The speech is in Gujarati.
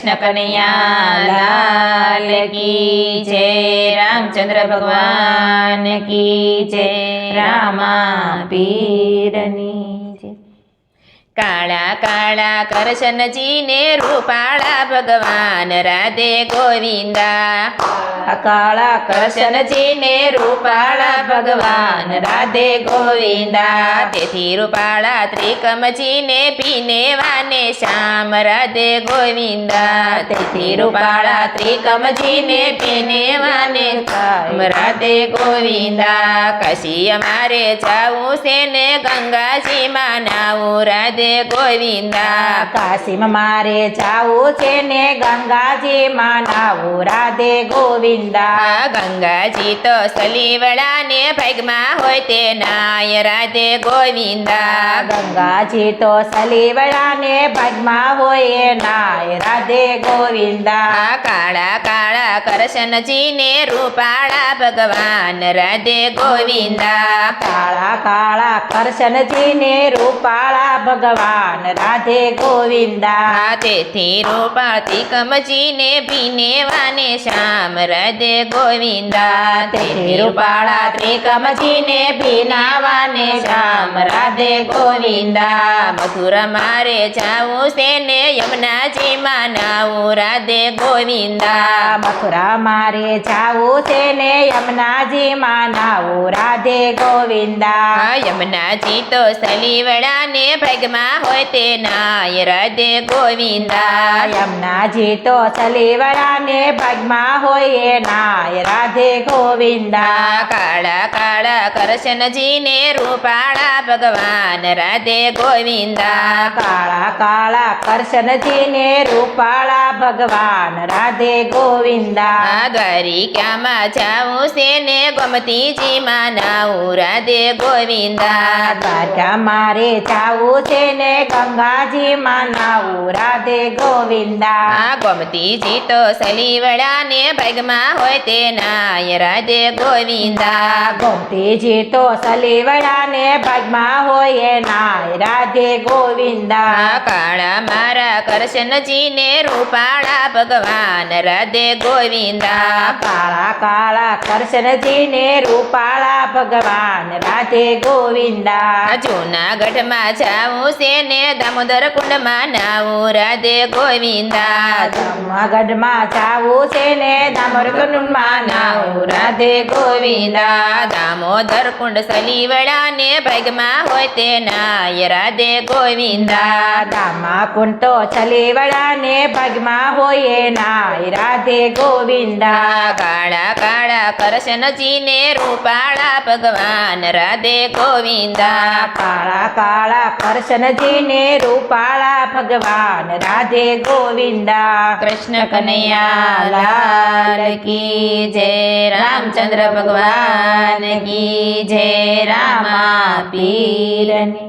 કનૈયા લાલ કી જય રામચંદ્ર ભગવાન કી જય રામા પીરની કાળા કાળા કરશનજીને રૂપાળા ભગવાન રાધે ગોવિંદા. કાળા કરશનજીને રૂપાળા ભગવાન રાધે ગોવિંદા. તેથી રૂપાળા ત્રિકમજીને પીને વાને શ્યામ રાધે ગોવિંદા. તેથી રૂપાળા ત્રિકમજીને પીને વાને રાધે ગોવિંદા કશી અમારે જાવું છે ને ગંગાજીમાં. નાવું રાધે ગોવિંદા, કાશીમાં મારે જાવું છે ને ગંગાજીમાં. નાવું રાધે ગોવિંદા. ગંગાજી તો સલીવડાને ભાગમાં હોય તે નાય રાધે ગોવિંદા. ગંગાજી તો સલીવડાને ભાગમાં હોય નાય રાધે ગોવિંદા. કાળા કાળા કાળા કરશનજીને રૂપાળા ભગવાન, રાધે ગોવિંદા. કાળા કાળા, કરશનજીને રૂપાળા ભગવાન, રાધે ગોવિંદા. તેથી રૂપાળતી કમજીને ભીને વાને શ્યામ, રાધે ગોવિંદા. તેથી રૂપાળા ત્રિકમજીને ભીનાવાને શ્યામ, રાધે ગોવિંદા. મથુરા મારે જાવું છે ને યમુનાજીમાં નાવું રાધે ગોવિંદા. મથુરા મારે જાવું છે ને યમુનાજીમાં નાવું રાધે ગોવિંદા. યમુનાજી તો સલીવડાને ભાગમાં હોય તે નાય રાધે ગોવિંદા. યમુનાજી તો સલીવડાને ભાગમાં હોય એ નાય રાધે ગોવિંદા. કાળા કાળા કરશનજી ને રૂપાળા ભગવાન રાધે ગોવિંદા. કાળા કાળા કરશનજીને રૂપાળા ભગવાન રાધે ગોવિંદા. દ્વારિકામાં જાવું છે ને ગમતીજીમાં નાવું રાધે ગોવિંદા. દ્વારકા મારે જાવું છે ને ગંગાજીમાં નાવું રાધે ગોવિંદા ગમતીજી તો સલીવડાને ભાગમાં હોય તે નાય રાધે ગોવિંદા. ગોમતીજી તો સલીવડાને ભગમાં હોય નાય રાધે ગોવિંદા. કાળા મારા કરશનજીને રૂપાળા ભગવાન રાધે ગોવિંદા. કાળા કાળા કરશનજીને રૂપાળા ભગવાન રાધે ગોવિંદા. જૂનાગઢમાં જાઉં છે ને દામોદર કુંડમાં નાવું રાધે ગોવિંદા. માં જાવું છે ને દામોરકુંડમાં નાવું રાધે ગોવિંદા. દામોદર કુંડ સલીવડાને ભાગમાં હોય તે નાય રાધે ગોવિંદા. દામા કુંડ કુંટો ચલીવડાને ભાગમાં હોય નાય રાધે ગોવિંદા. કાળા કાળા કાળા કરશનજીને રૂપાળા ભગવાન રાધે ગોવિંદા. કાળા કાળા કરશનજીને રૂપાળા ભગવાન રાધે ગોવિંદા. કૃષ્ણ કનૈયા લાલ કી જય રામચંદ્ર ભગવાન કી જય રામા પીરની.